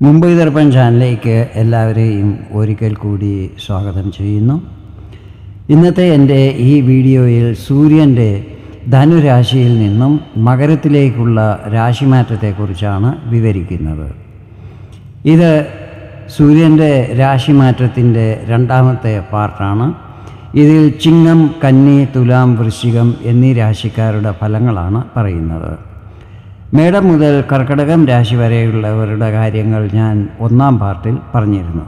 മുംബൈ ദർപ്പൺ ചാനലിലേക്ക് എല്ലാവരെയും ഒരിക്കൽ കൂടി സ്വാഗതം ചെയ്യുന്നു. ഇന്നത്തെ എന്റെ ഈ വീഡിയോയിൽ സൂര്യന്റെ ധനുരാശിയിൽ നിന്നും മകരത്തിലേക്കുള്ള രാശിമാറ്റത്തെക്കുറിച്ചാണ് വിവരിക്കുന്നത്. ഇത് സൂര്യന്റെ രാശിമാറ്റത്തിന്റെ രണ്ടാമത്തെ പാർട്ടാണ്. ഇതിൽ ചിങ്ങം കന്നി തുലാം വൃശ്ചികം എന്നീ രാശിക്കാരുടെ ഫലങ്ങളാണ് പറയുന്നത്. മേടം മുതൽ കർക്കടകം രാശി വരെയുള്ളവരുടെ കാര്യങ്ങൾ ഞാൻ ഒന്നാം പാർട്ടിൽ പറഞ്ഞിരുന്നു.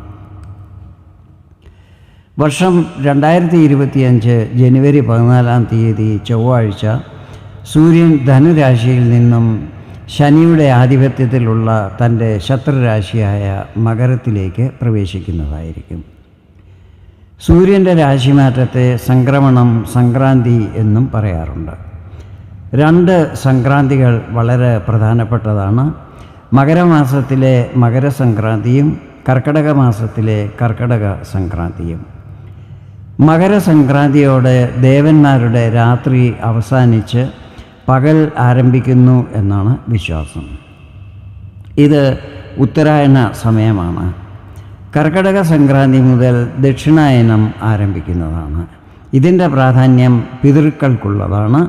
വർഷം രണ്ടായിരത്തി ഇരുപത്തിയഞ്ച് ജനുവരി പതിനാലാം തീയതി ചൊവ്വാഴ്ച സൂര്യൻ ധനുരാശിയിൽ നിന്നും ശനിയുടെ ആധിപത്യത്തിലുള്ള തന്റെ ശത്രുരാശിയായ മകരത്തിലേക്ക് പ്രവേശിക്കുന്നതായിരിക്കും. സൂര്യന്റെ രാശിമാറ്റത്തെ സംക്രമണം സംക്രാന്തി എന്നും പറയാറുണ്ട്. രണ്ട് സംക്രാന്തികൾ വളരെ പ്രധാനപ്പെട്ടതാണ്. മകരമാസത്തിലെ മകരസംക്രാന്തിയും കർക്കടക മാസത്തിലെ കർക്കടക സംക്രാന്തിയും. മകരസംക്രാന്തിയോടെ ദേവന്മാരുടെ രാത്രി അവസാനിച്ച് പകൽ ആരംഭിക്കുന്നു എന്നാണ് വിശ്വാസം. ഇത് ഉത്തരായണ സമയമാണ്. കർക്കടക സംക്രാന്തി മുതൽ ദക്ഷിണായനം ആരംഭിക്കുന്നതാണ്. ഇതിന്റെ പ്രാധാന്യം പിതൃക്കൾക്കുള്ളതാണ്.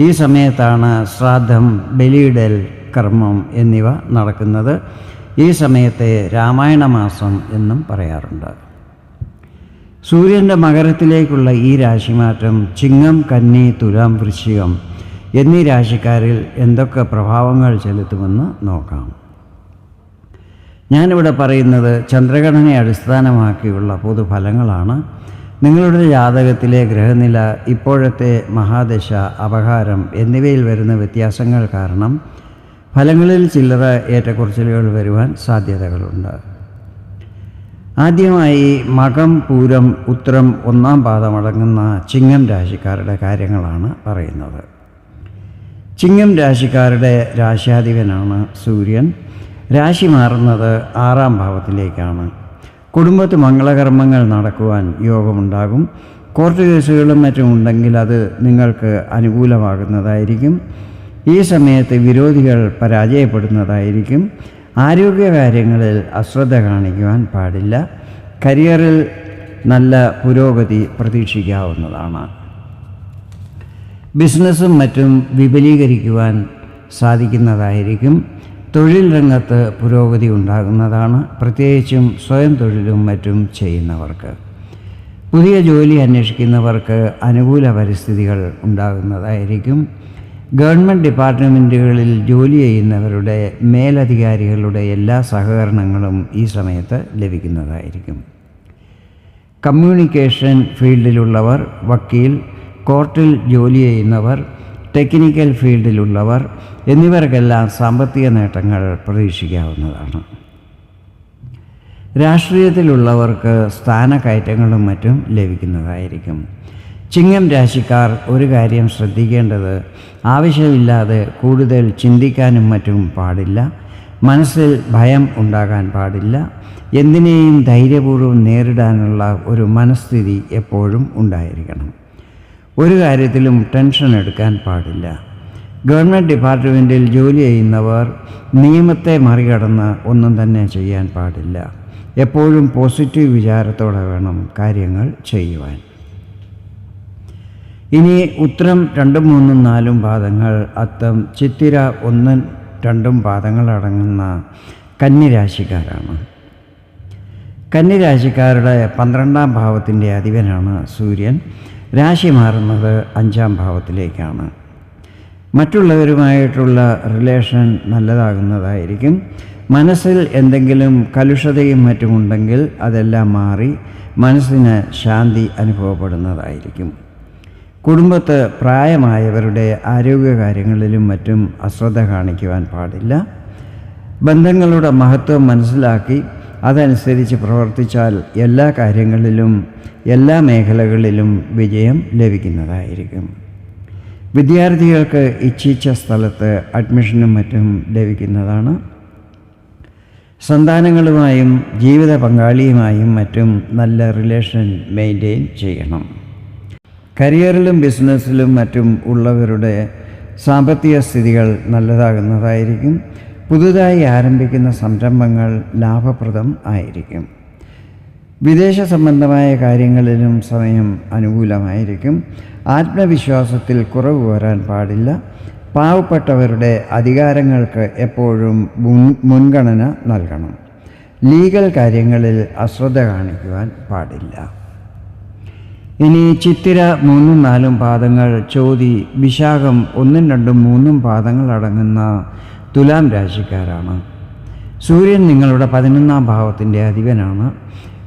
ഈ സമയത്താണ് ശ്രാദ്ധം ബലിയിടൽ കർമ്മം എന്നിവ നടക്കുന്നത്. ഈ സമയത്തെ രാമായണ മാസം എന്നും പറയാറുണ്ട്. സൂര്യന്റെ മകരത്തിലേക്കുള്ള ഈ രാശിമാറ്റം ചിങ്ങം കന്നി തുലാം വൃശ്ചികം എന്നീ രാശിക്കാരിൽ എന്തൊക്കെ പ്രഭാവങ്ങൾ ചെലുത്തുമെന്ന് നോക്കാം. ഞാനിവിടെ പറയുന്നത് ചന്ദ്രഘടനയെ അടിസ്ഥാനമാക്കിയുള്ള പൊതുഫലങ്ങളാണ്. നിങ്ങളുടെ ജാതകത്തിലെ ഗ്രഹനില ഇപ്പോഴത്തെ മഹാദശ അപഹാരം എന്നിവയിൽ വരുന്ന വ്യത്യാസങ്ങൾ കാരണം ഫലങ്ങളിൽ ചില്ലറ ഏറ്റക്കുറച്ചിലുകൾ വരുവാൻ സാധ്യതകളുണ്ട്. ആദ്യമായി മകം പൂരം ഉത്തരം ഒന്നാം പാദമടങ്ങുന്ന ചിങ്ങം രാശിക്കാരുടെ കാര്യങ്ങളാണ് പറയുന്നത്. ചിങ്ങം രാശിക്കാരുടെ രാശ്യാധിപനാണ് സൂര്യൻ. രാശി മാറുന്നത് ആറാം ഭാവത്തിലേക്കാണ്. കുടുംബത്ത് മംഗളകർമ്മങ്ങൾ നടക്കുവാൻ യോഗമുണ്ടാകും. കോർട്ട് കേസുകളും മറ്റും ഉണ്ടെങ്കിൽ അത് നിങ്ങൾക്ക് അനുകൂലമാകുന്നതായിരിക്കും. ഈ സമയത്ത് വിരോധികൾ പരാജയപ്പെടുന്നതായിരിക്കും. ആരോഗ്യകാര്യങ്ങളിൽ അശ്രദ്ധ കാണിക്കുവാൻ പാടില്ല. കരിയറിൽ നല്ല പുരോഗതി പ്രതീക്ഷിക്കാവുന്നതാണ്. ബിസിനസ്സും മറ്റും വിപുലീകരിക്കുവാൻ സാധിക്കുന്നതായിരിക്കും. തൊഴിൽ രംഗത്ത് പുരോഗതി ഉണ്ടാകുന്നതാണ്. പ്രത്യേകിച്ചും സ്വയം തൊഴിലും മറ്റും ചെയ്യുന്നവർക്ക്. പുതിയ ജോലി അന്വേഷിക്കുന്നവർക്ക് അനുകൂല പരിസ്ഥിതികൾ ഉണ്ടാകുന്നതായിരിക്കും. ഗവൺമെന്റ് ഡിപ്പാർട്ട്മെന്റുകളിൽ ജോലി ചെയ്യുന്നവരുടെ മേലധികാരികളുടെ എല്ലാ സഹകരണങ്ങളും ഈ സമയത്ത് ലഭിക്കുന്നതായിരിക്കും. കമ്മ്യൂണിക്കേഷൻ ഫീൽഡിലുള്ളവർ വക്കീൽ കോർട്ടിൽ ജോലി ചെയ്യുന്നവർ ടെക്നിക്കൽ ഫീൽഡിലുള്ളവർ എന്നിവർക്കെല്ലാം സാമ്പത്തിക നേട്ടങ്ങൾ പ്രതീക്ഷിക്കാവുന്നതാണ്. രാഷ്ട്രീയത്തിലുള്ളവർക്ക് സ്ഥാനക്കയറ്റങ്ങളും മറ്റും ലഭിക്കുന്നതായിരിക്കും. ചിങ്ങം രാശിക്കാർ ഒരു കാര്യം ശ്രദ്ധിക്കേണ്ടത് ആവശ്യമില്ലാതെ കൂടുതൽ ചിന്തിക്കാനും മറ്റും പാടില്ല മനസ്സിൽ ഭയം ഉണ്ടാകാൻ പാടില്ല എന്തിനേയും ധൈര്യപൂർവം നേരിടാനുള്ള ഒരു മനസ്ഥിതി എപ്പോഴും ഉണ്ടായിരിക്കണം. ഒരു കാര്യത്തിലും ടെൻഷൻ എടുക്കാൻ പാടില്ല. ഗവൺമെന്റ് ഡിപ്പാർട്ട്മെന്റിൽ ജോലി ചെയ്യുന്നവർ നിയമത്തെ മറികടന്ന് ഒന്നും തന്നെ ചെയ്യാൻ പാടില്ല. എപ്പോഴും പോസിറ്റീവ് വിചാരത്തോടെ വേണം കാര്യങ്ങൾ ചെയ്യുവാൻ. ഇനി ഉത്തരം രണ്ടും മൂന്നും നാലും പാദങ്ങൾ അത്തം ചിത്തിര ഒന്നും രണ്ടും പാദങ്ങൾ അടങ്ങുന്ന കന്നിരാശിക്കാരാണ്. കന്നിരാശിക്കാരുടെ പന്ത്രണ്ടാം ഭാവത്തിന്റെ അധിപനാണ് സൂര്യൻ. രാശി മാറുന്നത് അഞ്ചാം ഭാവത്തിലേക്കാണ്. മറ്റുള്ളവരുമായിട്ടുള്ള റിലേഷൻ നല്ലതാകുന്നതായിരിക്കും. മനസ്സിൽ എന്തെങ്കിലും കലുഷതയും മറ്റുമുണ്ടെങ്കിൽ അതെല്ലാം മാറി മനസ്സിന് ശാന്തി അനുഭവപ്പെടുന്നതായിരിക്കും. കുടുംബത്ത് പ്രായമായവരുടെ ആരോഗ്യകാര്യങ്ങളിലും മറ്റും അശ്രദ്ധ കാണിക്കുവാൻ പാടില്ല. ബന്ധങ്ങളുടെ മഹത്വം മനസ്സിലാക്കി അതനുസരിച്ച് പ്രവർത്തിച്ചാൽ എല്ലാ കാര്യങ്ങളിലും എല്ലാ മേഖലകളിലും വിജയം ലഭിക്കുന്നതായിരിക്കും. വിദ്യാർത്ഥികൾക്ക് ഇച്ഛിച്ച സ്ഥലത്ത് അഡ്മിഷനും മറ്റും ലഭിക്കുന്നതാണ്. സന്താനങ്ങളുമായും ജീവിത പങ്കാളിയുമായും മറ്റും നല്ല റിലേഷൻ മെയിന്റെയിൻ ചെയ്യണം. കരിയറിലും ബിസിനസ്സിലും മറ്റും ഉള്ളവരുടെ സാമ്പത്തിക സ്ഥിതികൾ നല്ലതാകുന്നതായിരിക്കും. പുതുതായി ആരംഭിക്കുന്ന സംരംഭങ്ങൾ ലാഭപ്രദം ആയിരിക്കും. വിദേശ സംബന്ധമായ കാര്യങ്ങളിലും സമയം അനുകൂലമായിരിക്കും. ആത്മവിശ്വാസത്തിൽ കുറവ് വരാൻ പാടില്ല. പാവപ്പെട്ടവരുടെ അധികാരങ്ങൾക്ക് എപ്പോഴും മുൻ- മുൻഗണന നൽകണം. ലീഗൽ കാര്യങ്ങളിൽ അശ്രദ്ധ കാണിക്കുവാൻ പാടില്ല. ഇനി ചിത്തിര മൂന്നും നാലും പാദങ്ങൾ ചോതി വിശാഖം ഒന്നും രണ്ടും മൂന്നും പാദങ്ങൾ അടങ്ങുന്ന തുലാം രാശിക്കാരാണ്. സൂര്യൻ നിങ്ങളുടെ പതിനൊന്നാം ഭാവത്തിന്റെ അധിപനാണ്.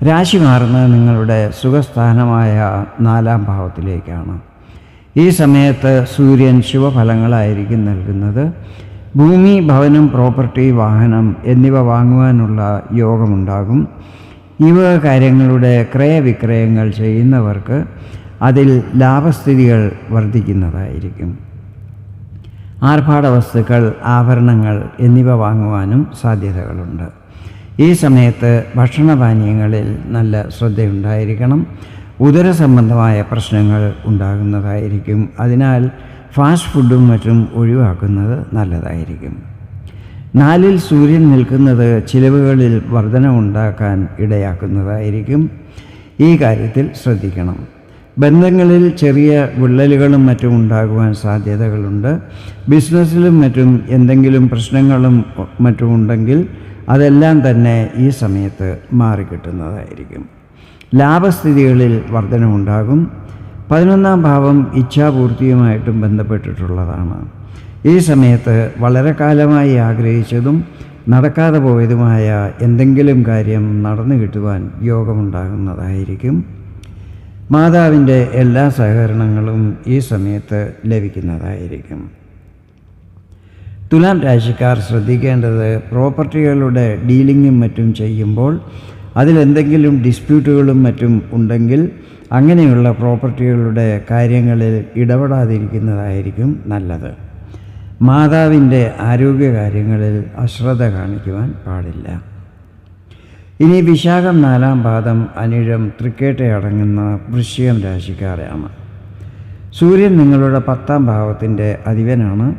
രാശി മാറുന്നത് നിങ്ങളുടെ സുഖസ്ഥാനമായ നാലാം ഭാവത്തിലേക്കാണ്. ഈ സമയത്ത് സൂര്യൻ ശുഭഫലങ്ങളായിരിക്കും നൽകുന്നത്. ഭൂമി ഭവനം പ്രോപ്പർട്ടി വാഹനം എന്നിവ വാങ്ങുവാനുള്ള യോഗമുണ്ടാകും. വക കാര്യങ്ങളുടെ ക്രയവിക്രയങ്ങൾ ചെയ്യുന്നവർക്ക് അതിൽ ലാഭസ്ഥിതികൾ വർദ്ധിക്കുന്നതായിരിക്കും. ആർഭാട വസ്തുക്കൾ ആഭരണങ്ങൾ എന്നിവ വാങ്ങുവാനും സാധ്യതകളുണ്ട്. ഈ സമയത്ത് ഭക്ഷണപാനീയങ്ങളിൽ നല്ല ശ്രദ്ധയുണ്ടായിരിക്കണം. ഉദര സംബന്ധമായ പ്രശ്നങ്ങൾ ഉണ്ടാകുന്നതായിരിക്കും. അതിനാൽ ഫാസ്റ്റ് ഫുഡും മറ്റും ഒഴിവാക്കുന്നത് നല്ലതായിരിക്കും. നാലിൽ സൂര്യൻ നിൽക്കുന്നത് ചിലവുകളിൽ വർധനവുണ്ടാക്കാൻ ഇടയാക്കുന്നതായിരിക്കും. ഈ കാര്യത്തിൽ ശ്രദ്ധിക്കണം. ബന്ധങ്ങളിൽ ചെറിയ വിള്ളലുകളും മറ്റും ഉണ്ടാകുവാൻ സാധ്യതകളുണ്ട്. ബിസിനസ്സിലും മറ്റും എന്തെങ്കിലും പ്രശ്നങ്ങളും മറ്റും ഉണ്ടെങ്കിൽ അതെല്ലാം തന്നെ ഈ സമയത്ത് മാറിക്കിട്ടുന്നതായിരിക്കും. ലാഭസ്ഥിതികളിൽ വർധനമുണ്ടാകും. പതിനൊന്നാം ഭാവം ഇച്ഛാപൂർത്തിയുമായിട്ടും ബന്ധപ്പെട്ടിട്ടുള്ളതാണ്. ഈ സമയത്ത് വളരെ കാലമായി ആഗ്രഹിച്ചതും നടക്കാതെ പോയതുമായ എന്തെങ്കിലും കാര്യം നടന്നു കിട്ടുവാൻ യോഗമുണ്ടാകുന്നതായിരിക്കും. മാതാവിന്റെ എല്ലാ സഹകരണങ്ങളും ഈ സമയത്ത് ലഭിക്കുന്നതായിരിക്കും. തുലാം രാശിക്കാർ ശ്രദ്ധിക്കേണ്ടത് പ്രോപ്പർട്ടികളുടെ ഡീലിങ്ങും മറ്റും ചെയ്യുമ്പോൾ അതിലെന്തെങ്കിലും ഡിസ്പ്യൂട്ടുകളും മറ്റും ഉണ്ടെങ്കിൽ അങ്ങനെയുള്ള പ്രോപ്പർട്ടികളുടെ കാര്യങ്ങളിൽ ഇടപെടാതിരിക്കുന്നതായിരിക്കും നല്ലത്. മാതാവിന്റെ ആരോഗ്യകാര്യങ്ങളിൽ അശ്രദ്ധ കാണിക്കുവാൻ പാടില്ല. ഇനി വിശാഖം നാലാം പാദം അനിഴം തൃക്കേട്ടയടങ്ങുന്ന വൃശ്ചികം രാശിക്കാരാണ്. സൂര്യൻ നിങ്ങളുടെ പത്താം ഭാവത്തിന്റെ അധിപനാണ്.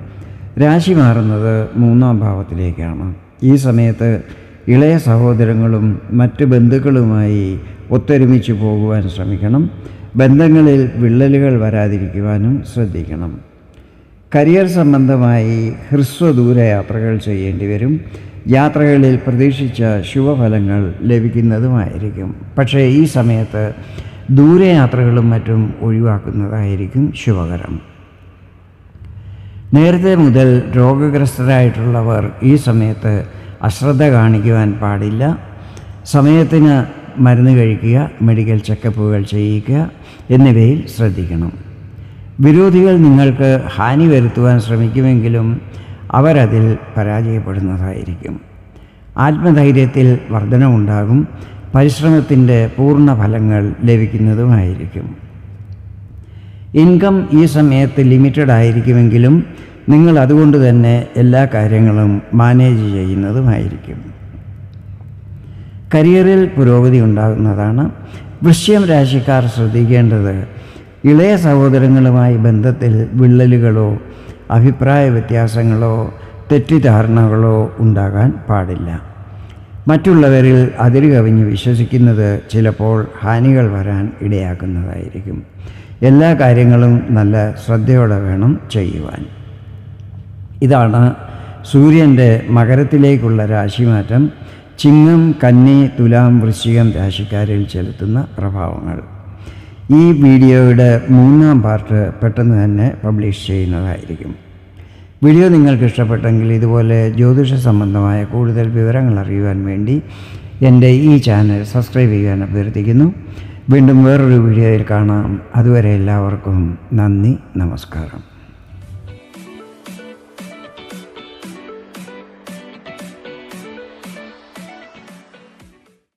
രാശി മാറുന്നത് മൂന്നാം ഭാവത്തിലേക്കാണ്. ഈ സമയത്ത് ഇളയ സഹോദരങ്ങളും മറ്റ് ബന്ധുക്കളുമായി ഒത്തൊരുമിച്ച് പോകുവാൻ ശ്രമിക്കണം. ബന്ധങ്ങളിൽ വിള്ളലുകൾ വരാതിരിക്കുവാനും ശ്രദ്ധിക്കണം. കരിയർ സംബന്ധമായി ഹ്രസ്വദൂര യാത്രകൾ ചെയ്യേണ്ടി വരും. യാത്രകളിൽ പ്രതീക്ഷിച്ച ശുഭഫലങ്ങൾ ലഭിക്കുന്നതുമായിരിക്കും. പക്ഷേ ഈ സമയത്ത് ദൂരയാത്രകളും മറ്റും ഒഴിവാക്കുന്നതായിരിക്കും ശുഭകരം. നേരത്തെ മുതൽ രോഗഗ്രസ്തരായിട്ടുള്ളവർ ഈ സമയത്ത് അശ്രദ്ധ കാണിക്കുവാൻ പാടില്ല. സമയത്തിന് മരുന്ന് കഴിക്കുക മെഡിക്കൽ ചെക്കപ്പുകൾ ചെയ്യിക്കുക എന്നിവയിൽ ശ്രദ്ധിക്കണം. വിരോധികൾ നിങ്ങൾക്ക് ഹാനി വരുത്തുവാൻ ശ്രമിക്കുമെങ്കിലും അവരതിൽ പരാജയപ്പെടുന്നതായിരിക്കും. ആത്മധൈര്യത്തിൽ വർധനമുണ്ടാകും പരിശ്രമത്തിന്റെ പൂർണ ഫലങ്ങൾ ലഭിക്കുന്നതുമായിരിക്കും. ഇൻകം ഈ സമയത്ത് ലിമിറ്റഡ് ആയിരിക്കുമെങ്കിലും നിങ്ങൾ അതുകൊണ്ട് തന്നെ എല്ലാ കാര്യങ്ങളും മാനേജ് ചെയ്യുന്നതുമായിരിക്കും. കരിയറിൽ പുരോഗതി ഉണ്ടാകുന്നതാണ്. വൃശ്യം രാശിക്കാർ ശ്രദ്ധിക്കേണ്ടത് ഇളയ സഹോദരങ്ങളുമായി ബന്ധത്തിൽ വിള്ളലുകളോ അഭിപ്രായ വ്യത്യാസങ്ങളോ തെറ്റിദ്ധാരണകളോ ഉണ്ടാകാൻ പാടില്ല. മറ്റുള്ളവരിൽ അതിര് കവിഞ്ഞ് വിശ്വസിക്കുന്നത് ചിലപ്പോൾ ഹാനികൾ വരാൻ ഇടയാക്കുന്നതായിരിക്കും. എല്ലാ കാര്യങ്ങളും നല്ല ശ്രദ്ധയോടെ വേണം ചെയ്യുവാൻ. ഇതാണ് സൂര്യന്റെ മകരത്തിലേക്കുള്ള രാശിമാറ്റം. ചിങ്ങം കന്നി തുലാം വൃശ്ചികം രാശിക്കാരിൽ ചെലുത്തുന്ന പ്രഭാവങ്ങൾ. ഈ വീഡിയോയുടെ മൂന്നാം പാർട്ട് പെട്ടെന്ന് തന്നെ പബ്ലിഷ് ചെയ്യുന്നതായിരിക്കും. വീഡിയോ നിങ്ങൾക്ക് ഇഷ്ടപ്പെട്ടെങ്കിൽ ഇതുപോലെ ജ്യോതിഷ സംബന്ധമായ കൂടുതൽ വിവരങ്ങൾ അറിയുവാൻ വേണ്ടി എന്റെ ഈ ചാനൽ സബ്സ്ക്രൈബ് ചെയ്യാൻ അഭ്യർത്ഥിക്കുന്നു. വീണ്ടും വേറൊരു വീഡിയോയിൽ കാണാം. അതുവരെ എല്ലാവർക്കും നന്ദി നമസ്കാരം.